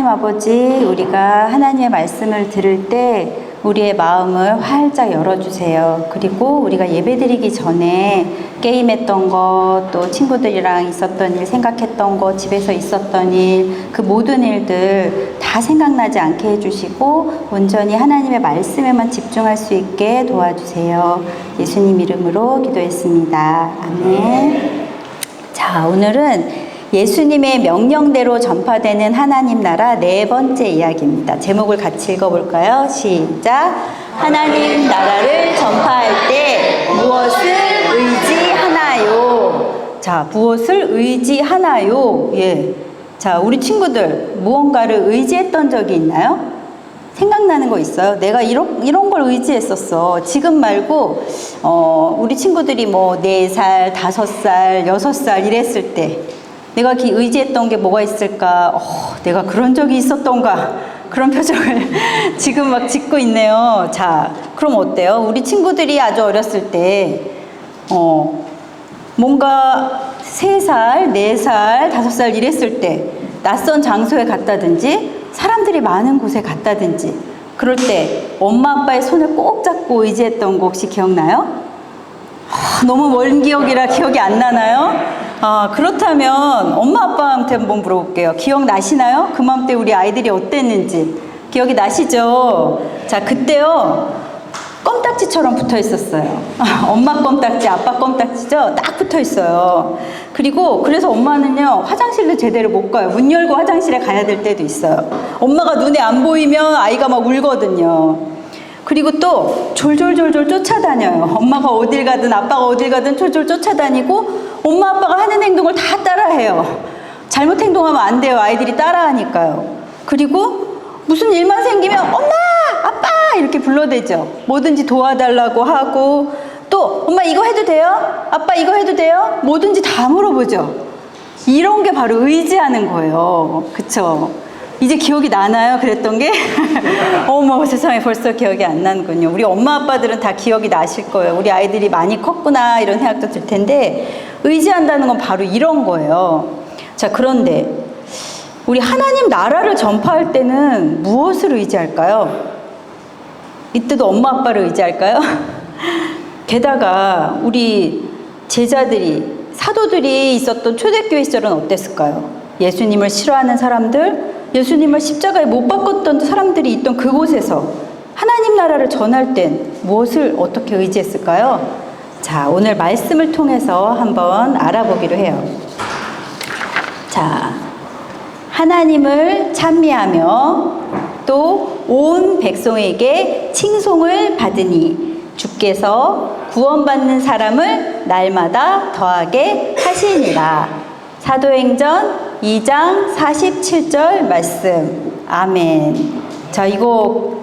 하나님 아버지, 우리가 하나님의 말씀을 들을 때 우리의 마음을 활짝 열어주세요. 그리고 우리가 예배드리기 전에 게임했던 것, 또 친구들이랑 있었던 일, 생각했던 것, 집에서 있었던 일, 그 모든 일들 다 생각나지 않게 해주시고 온전히 하나님의 말씀에만 집중할 수 있게 도와주세요. 예수님 이름으로 기도했습니다. 아멘. 자, 오늘은 예수님의 명령대로 전파되는 하나님 나라 네 번째 이야기입니다. 제목을 같이 읽어볼까요? 시작. 하나님 나라를 전파할 때 무엇을 의지하나요? 자, 무엇을 의지하나요? 예. 자, 우리 친구들 무언가를 의지했던 적이 있나요? 생각나는 거 있어요? 내가 이런, 이런 걸 의지했었어. 지금 말고, 어, 우리 친구들이 뭐, 네살 다섯 살 여섯 살 이랬을 때, 내가 기- 의지했던 게 뭐가 있을까? 어, 내가 그런 적이 있었던가? 그런 표정을 지금 막 짓고 있네요. 자, 그럼 어때요? 우리 친구들이 아주 어렸을 때, 어, 뭔가 세 살, 네 살, 다섯 살 이랬을 때 낯선 장소에 갔다든지 사람들이 많은 곳에 갔다든지 그럴 때 엄마 아빠의 손을 꼭 잡고 의지했던 거 혹시 기억나요? 아, 너무 먼 기억이라 기억이 안 나나요? 아, 그렇다면 엄마 아빠한테 한번 물어볼게요. 기억나시나요? 그맘때 우리 아이들이 어땠는지. 기억이 나시죠? 자, 그때요. 껌딱지처럼 붙어 있었어요. 엄마 껌딱지, 아빠 껌딱지죠? 딱 붙어 있어요. 그리고 그래서 엄마는요, 화장실도 제대로 못 가요. 문 열고 화장실에 가야 될 때도 있어요. 엄마가 눈에 안 보이면 아이가 막 울거든요. 그리고 또 졸졸졸졸 쫓아다녀요. 엄마가 어딜 가든 아빠가 어딜 가든 졸졸 쫓아다니고 엄마 아빠가 하는 행동을 다 따라해요. 잘못 행동하면 안 돼요. 아이들이 따라하니까요. 그리고 무슨 일만 생기면 엄마, 아빠 이렇게 불러대죠. 뭐든지 도와달라고 하고 또 엄마 이거 해도 돼요? 아빠 이거 해도 돼요? 뭐든지 다 물어보죠. 이런 게 바로 의지하는 거예요. 그쵸? 이제 기억이 나나요? 그랬던 게? 어머 세상에 벌써 기억이 안 나는군요. 우리 엄마 아빠들은 다 기억이 나실 거예요. 우리 아이들이 많이 컸구나 이런 생각도 들 텐데 의지한다는 건 바로 이런 거예요. 자 그런데 우리 하나님 나라를 전파할 때는 무엇을 의지할까요? 이때도 엄마 아빠를 의지할까요? 게다가 우리 제자들이 사도들이 있었던 초대교회 시절은 어땠을까요? 예수님을 싫어하는 사람들, 예수님을 십자가에 못 박았던 사람들이 있던 그곳에서 하나님 나라를 전할 땐 무엇을 어떻게 의지했을까요? 자, 오늘 말씀을 통해서 한번 알아보기로 해요. 자, 하나님을 찬미하며 또 온 백성에게 칭송을 받으니 주께서 구원받는 사람을 날마다 더하게 하시니라. 사도행전 2장 47절 말씀. 아멘. 자, 이거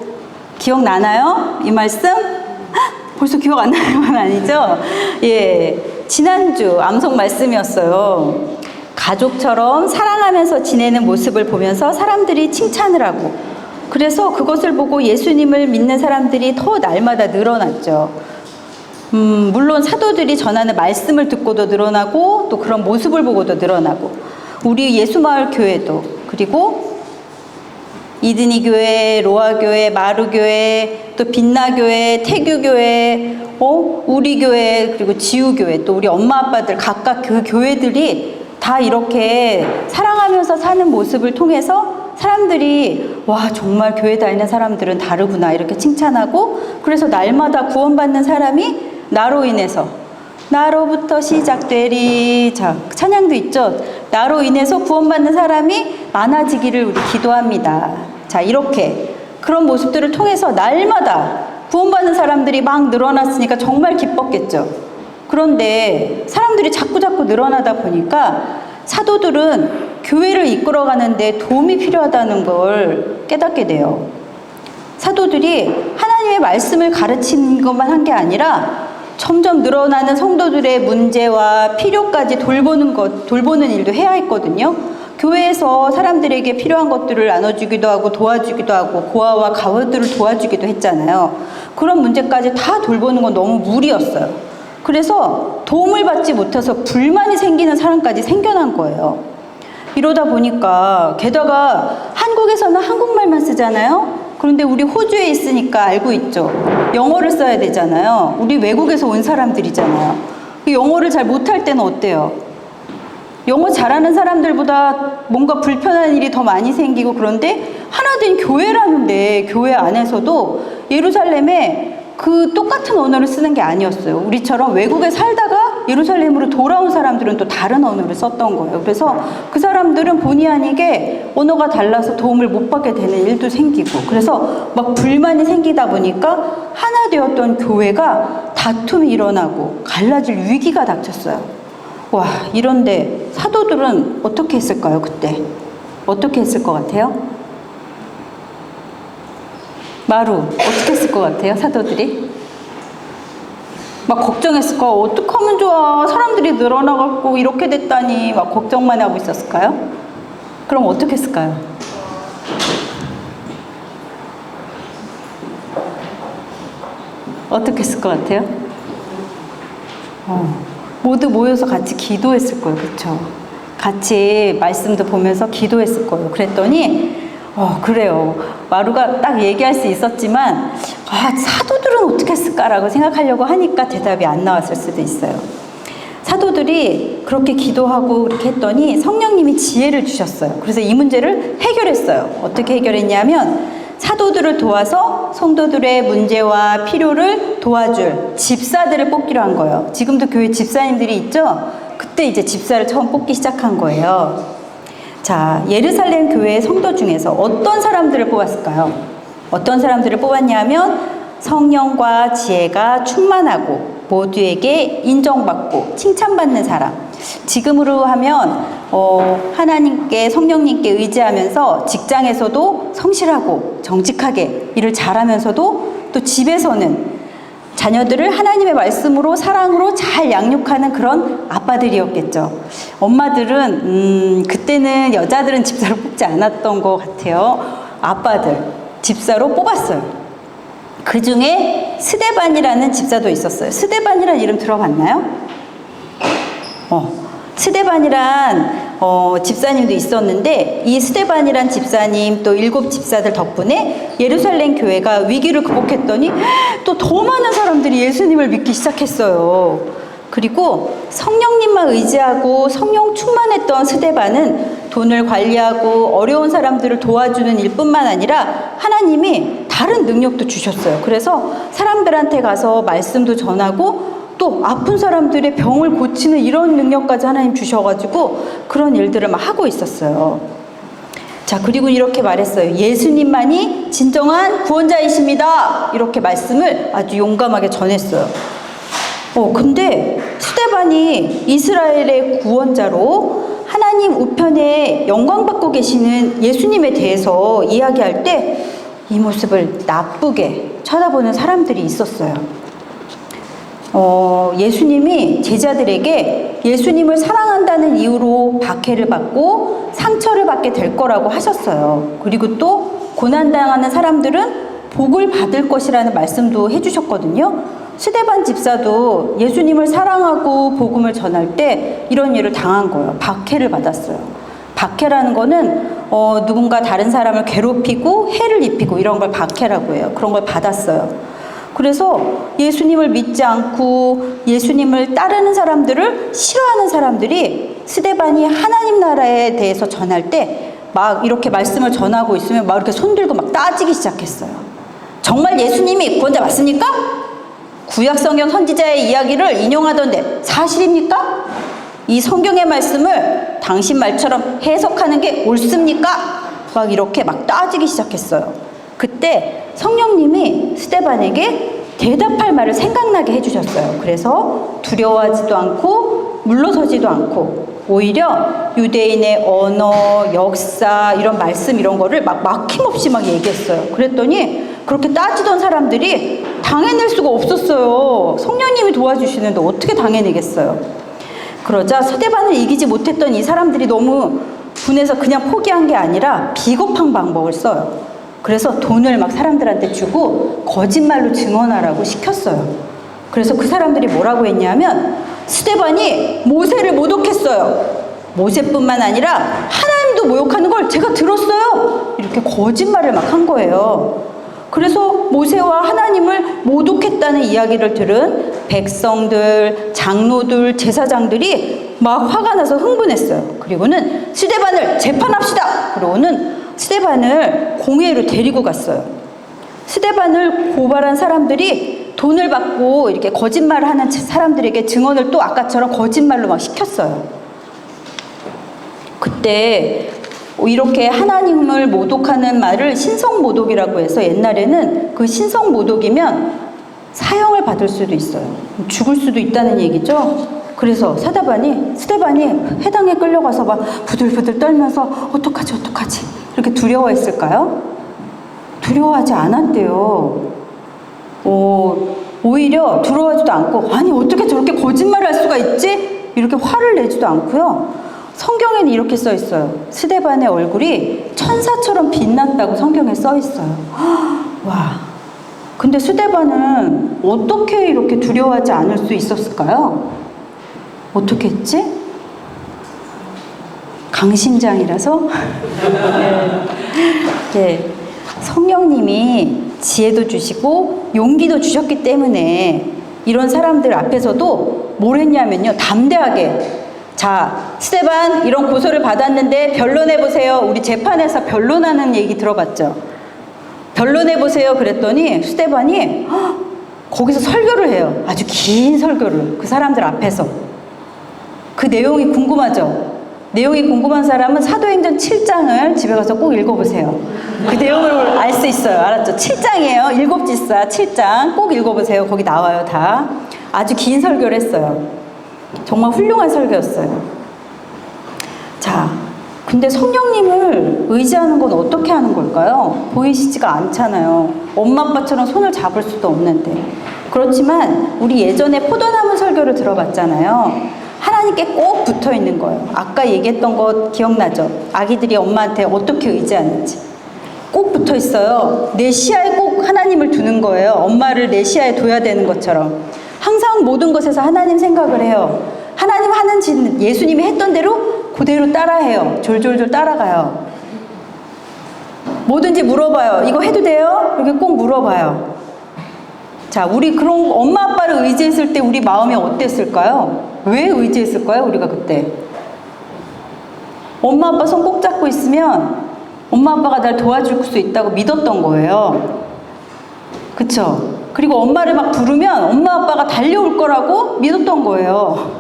기억나나요? 이 말씀? 헉, 벌써 기억 안 나는 건 아니죠? 예. 지난주 암송 말씀이었어요. 가족처럼 사랑하면서 지내는 모습을 보면서 사람들이 칭찬을 하고 그래서 그것을 보고 예수님을 믿는 사람들이 더 날마다 늘어났죠. 음, 물론 사도들이 전하는 말씀을 듣고도 늘어나고 또 그런 모습을 보고도 늘어나고 우리 예수마을 교회도 그리고 이든이 교회, 로아 교회, 마루 교회, 또 빛나 교회, 태규 교회, 어, 우리 교회 그리고 지우 교회 또 우리 엄마 아빠들 각각 그 교회들이 다 이렇게 사랑하면서 사는 모습을 통해서 사람들이 와 정말 교회 다니는 사람들은 다르구나 이렇게 칭찬하고 그래서 날마다 구원받는 사람이 나로 인해서 나로부터 시작되리. 자 찬양도 있죠 나로 인해서 구원받는 사람이 많아지기를 우리 기도합니다 자 이렇게 그런 모습들을 통해서 날마다 구원받는 사람들이 막 늘어났으니까 정말 기뻤겠죠 그런데 사람들이 자꾸 자꾸 늘어나다 보니까 사도들은 교회를 이끌어가는데 도움이 필요하다는 걸 깨닫게 돼요. 사도들이 하나님의 말씀을 가르치는 것만 한 게 아니라 점점 늘어나는 성도들의 문제와 필요까지 돌보는 것, 돌보는 일도 해야 했거든요. 교회에서 사람들에게 필요한 것들을 나눠주기도 하고 도와주기도 하고 고아와 가우들을 도와주기도 했잖아요. 그런 문제까지 다 돌보는 건 너무 무리였어요. 그래서 도움을 받지 못해서 불만이 생기는 사람까지 생겨난 거예요. 이러다 보니까 게다가 한 한국에서는 한국말만 쓰잖아요. 그런데 우리 호주에 있으니까 알고 있죠. 영어를 써야 되잖아요. 우리 외국에서 온 사람들이잖아요. 그 영어를 잘 못할 때는 어때요? 영어 잘하는 사람들보다 뭔가 불편한 일이 더 많이 생기고 그런데 하나 된 교회라는데 교회 안에서도 예루살렘에 그 똑같은 언어를 쓰는 게 아니었어요. 우리처럼 외국에 살다가 예루살렘으로 돌아온 사람들은 또 다른 언어를 썼던 거예요. 그래서 그 사람들은 본의 아니게 언어가 달라서 도움을 못 받게 되는 일도 생기고 그래서 막 불만이 생기다 보니까 하나 되었던 교회가 다툼이 일어나고 갈라질 위기가 닥쳤어요. 와, 이런데 사도들은 어떻게 했을까요, 그때? 어떻게 했을 것 같아요? 마루, 어떻게 했을 것 같아요, 사도들이? 막 걱정했을 거 어떡하면 좋아. 사람들이 늘어나갖고 이렇게 됐다니. 막 걱정만 하고 있었을까요? 그럼 어떻게 했을까요? 어떻게 했을 것 같아요? 어, 모두 모여서 같이 기도했을 거예요. 그쵸? 같이 말씀도 보면서 기도했을 거예요. 그랬더니, 어, 그래요. 마루가 딱 얘기할 수 있었지만, 아, 사도 어떻게 했을까라고 생각하려고 하니까 대답이 안 나왔을 수도 있어요. 사도들이 그렇게 기도하고 그렇게 했더니 성령님이 지혜를 주셨어요. 그래서 이 문제를 해결했어요. 어떻게 해결했냐면 사도들을 도와서 성도들의 문제와 필요를 도와줄 집사들을 뽑기로 한 거예요. 지금도 교회 집사님들이 있죠? 그때 이제 집사를 처음 뽑기 시작한 거예요. 자, 예루살렘 교회 성도 중에서 어떤 사람들을 뽑았을까요? 어떤 사람들을 뽑았냐면 성령과 지혜가 충만하고 모두에게 인정받고 칭찬받는 사람. 지금으로 하면 어, 하나님께 성령님께 의지하면서 직장에서도 성실하고 정직하게 일을 잘하면서도 또 집에서는 자녀들을 하나님의 말씀으로 사랑으로 잘 양육하는 그런 아빠들이었겠죠. 엄마들은 음, 그때는 여자들은 집사로 뽑지 않았던 것 같아요. 아빠들 집사로 뽑았어요. 그 중에 스데반이라는 집사도 있었어요. 스데반이라는 이름 들어봤나요? 어, 스데반이란 어, 집사님도 있었는데 이 스데반이란 집사님 또 일곱 집사들 덕분에 예루살렘 교회가 위기를 극복했더니 또 더 많은 사람들이 예수님을 믿기 시작했어요. 그리고 성령님만 의지하고 성령 충만했던 스데반은 돈을 관리하고 어려운 사람들을 도와주는 일뿐만 아니라 하나님이 다른 능력도 주셨어요. 그래서 사람들한테 가서 말씀도 전하고 또 아픈 사람들의 병을 고치는 이런 능력까지 하나님 주셔가지고 그런 일들을 막 하고 있었어요. 자, 그리고 이렇게 말했어요. 예수님만이 진정한 구원자이십니다. 이렇게 말씀을 아주 용감하게 전했어요. 어, 근데 스테반이 이스라엘의 구원자로 하나님 우편에 영광받고 계시는 예수님에 대해서 이야기할 때 이 모습을 나쁘게 쳐다보는 사람들이 있었어요. 어, 예수님이 제자들에게 예수님을 사랑한다는 이유로 박해를 받고 상처를 받게 될 거라고 하셨어요. 그리고 또 고난당하는 사람들은 복을 받을 것이라는 말씀도 해주셨거든요. 스데반 집사도 예수님을 사랑하고 복음을 전할 때 이런 일을 당한 거예요. 박해를 받았어요. 박해라는 거는 어, 누군가 다른 사람을 괴롭히고 해를 입히고 이런 걸 박해라고 해요. 그런 걸 받았어요. 그래서 예수님을 믿지 않고 예수님을 따르는 사람들을 싫어하는 사람들이 스데반이 하나님 나라에 대해서 전할 때 막 이렇게 말씀을 전하고 있으면 막 이렇게 손들고 막 따지기 시작했어요. 정말 예수님이 구원자 맞습니까? 구약 성경 선지자의 이야기를 인용하던데 사실입니까? 이 성경의 말씀을 당신 말처럼 해석하는 게 옳습니까? 막 이렇게 막 따지기 시작했어요. 그때 성령님이 스테반에게 대답할 말을 생각나게 해주셨어요. 그래서 두려워하지도 않고 물러서지도 않고 오히려 유대인의 언어, 역사, 이런 말씀 이런 거를 막 막힘없이 막 얘기했어요. 그랬더니 그렇게 따지던 사람들이 당해낼 수가 없었어요. 성령님이 도와주시는데 어떻게 당해내겠어요? 그러자 스데반을 이기지 못했던 이 사람들이 너무 분해서 그냥 포기한 게 아니라 비겁한 방법을 써요. 그래서 돈을 막 사람들한테 주고 거짓말로 증언하라고 시켰어요. 그래서 그 사람들이 뭐라고 했냐면 스데반이 모세를 모독했어요. 모세뿐만 아니라 하나님도 모욕하는 걸 제가 들었어요. 이렇게 거짓말을 막 한 거예요. 그래서 모세와 하나님을 모독했다는 이야기를 들은 백성들, 장로들, 제사장들이 막 화가 나서 흥분했어요. 그리고는 스데반을 재판합시다. 그러고는 스데반을 공회로 데리고 갔어요. 스데반을 고발한 사람들이 돈을 받고 이렇게 거짓말을 하는 사람들에게 증언을 또 아까처럼 거짓말로 막 시켰어요. 그때 이렇게 하나님을 모독하는 말을 신성 모독이라고 해서 옛날에는 그 신성 모독이면 사형을 받을 수도 있어요. 죽을 수도 있다는 얘기죠. 그래서 사다반이 스테반이 해당에 끌려가서 막 부들부들 떨면서 어떡하지 어떡하지 이렇게 두려워했을까요? 두려워하지 않았대요. 오, 오히려 두려워하지도 않고 아니 어떻게 저렇게 거짓말을 할 수가 있지? 이렇게 화를 내지도 않고요. 성경에는 이렇게 써 있어요. 스데반의 얼굴이 천사처럼 빛났다고 성경에 써 있어요. 와. 근데 스데반은 어떻게 이렇게 두려워하지 않을 수 있었을까요? 어떻게 했지? 강심장이라서? 네. 성령님이 지혜도 주시고 용기도 주셨기 때문에 이런 사람들 앞에서도 뭘 했냐면요. 담대하게 자, 스테반 이런 고소를 받았는데 변론해 보세요. 우리 재판에서 변론하는 얘기 들어봤죠? 변론해 보세요. 그랬더니 스테반이 헉, 거기서 설교를 해요. 아주 긴 설교를 그 사람들 앞에서 그 내용이 궁금하죠? 내용이 궁금한 사람은 사도행전 7장을 집에 가서 꼭 읽어보세요. 그 내용을 알 수 있어요. 알았죠? 7장이에요. 일곱 지사 7장 꼭 읽어보세요. 거기 나와요, 다. 아주 긴 설교를 했어요. 정말 훌륭한 설교였어요. 자, 근데 성령님을 의지하는 건 어떻게 하는 걸까요? 보이시지가 않잖아요. 엄마 아빠처럼 손을 잡을 수도 없는데. 그렇지만 우리 예전에 포도나무 설교를 들어봤잖아요. 하나님께 꼭 붙어 있는 거예요. 아까 얘기했던 거 기억나죠? 아기들이 엄마한테 어떻게 의지하는지. 꼭 붙어 있어요. 내 시야에 꼭 하나님을 두는 거예요. 엄마를 내 시야에 둬야 되는 것처럼. 항상 모든 것에서 하나님 생각을 해요. 하나님 하는 짓, 예수님이 했던 대로 그대로 따라해요. 졸졸졸 따라가요. 뭐든지 물어봐요. 이거 해도 돼요? 이렇게 꼭 물어봐요. 자, 우리 그런 엄마 아빠를 의지했을 때 우리 마음이 어땠을까요? 왜 의지했을까요? 우리가 그때. 엄마 아빠 손 꼭 잡고 있으면 엄마 아빠가 날 도와줄 수 있다고 믿었던 거예요. 그쵸? 그리고 엄마를 막 부르면 엄마 아빠가 달려올 거라고 믿었던 거예요.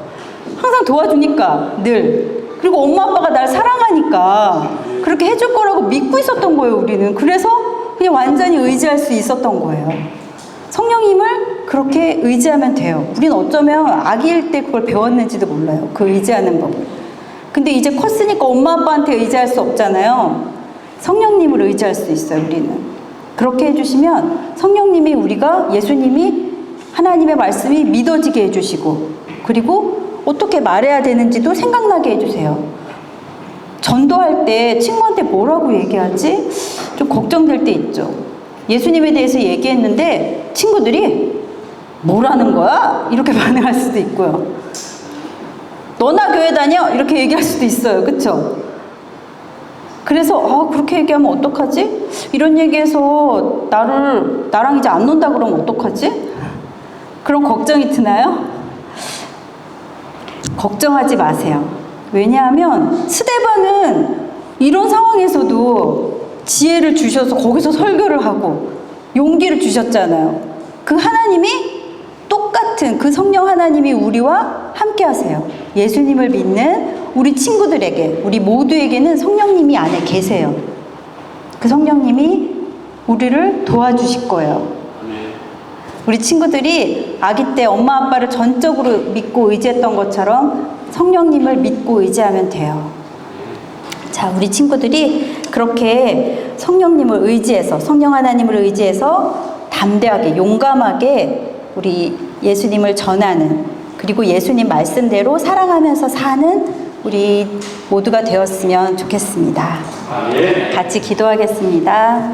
항상 도와주니까 늘. 그리고 엄마 아빠가 날 사랑하니까 그렇게 해줄 거라고 믿고 있었던 거예요, 우리는. 그래서 그냥 완전히 의지할 수 있었던 거예요. 성령님을 그렇게 의지하면 돼요. 우리는 어쩌면 아기일 때 그걸 배웠는지도 몰라요. 그 의지하는 법을. 근데 이제 컸으니까 엄마 아빠한테 의지할 수 없잖아요. 성령님을 의지할 수 있어요, 우리는. 그렇게 해주시면 성령님이 우리가 예수님이 하나님의 말씀이 믿어지게 해주시고 그리고 어떻게 말해야 되는지도 생각나게 해주세요. 전도할 때 친구한테 뭐라고 얘기하지? 좀 걱정될 때 있죠. 예수님에 대해서 얘기했는데 친구들이 뭐라는 거야? 이렇게 반응할 수도 있고요. 너나 교회 다녀? 이렇게 얘기할 수도 있어요. 그쵸? 그래서 아 그렇게 얘기하면 어떡하지? 이런 얘기해서 나를 나랑 이제 안 논다 그러면 어떡하지? 그런 걱정이 드나요? 걱정하지 마세요. 왜냐하면 스데반은 이런 상황에서도 지혜를 주셔서 거기서 설교를 하고 용기를 주셨잖아요. 그 하나님이 똑같은 그 성령 하나님이 우리와 함께 하세요. 예수님을 믿는 우리 친구들에게, 우리 모두에게는 성령님이 안에 계세요. 그 성령님이 우리를 도와주실 거예요. 우리 친구들이 아기 때 엄마 아빠를 전적으로 믿고 의지했던 것처럼 성령님을 믿고 의지하면 돼요. 자, 우리 친구들이 그렇게 성령님을 의지해서, 성령 하나님을 의지해서 담대하게, 용감하게 우리 예수님을 전하는, 그리고 예수님 말씀대로 사랑하면서 사는 우리 모두가 되었으면 좋겠습니다. 같이 기도하겠습니다.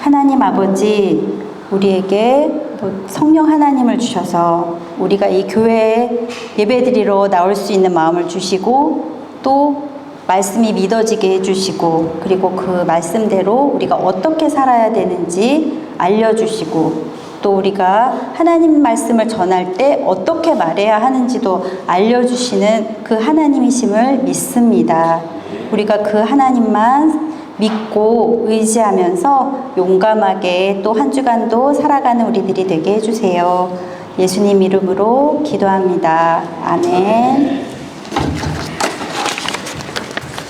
하나님 아버지, 우리에게 또 성령 하나님을 주셔서 우리가 이 교회에 예배드리러 나올 수 있는 마음을 주시고 또 말씀이 믿어지게 해주시고 그리고 그 말씀대로 우리가 어떻게 살아야 되는지 알려주시고 또 우리가 하나님 말씀을 전할 때 어떻게 말해야 하는지도 알려주시는 그 하나님이심을 믿습니다. 우리가 그 하나님만 믿고 의지하면서 용감하게 또 한 주간도 살아가는 우리들이 되게 해주세요. 예수님 이름으로 기도합니다. 아멘.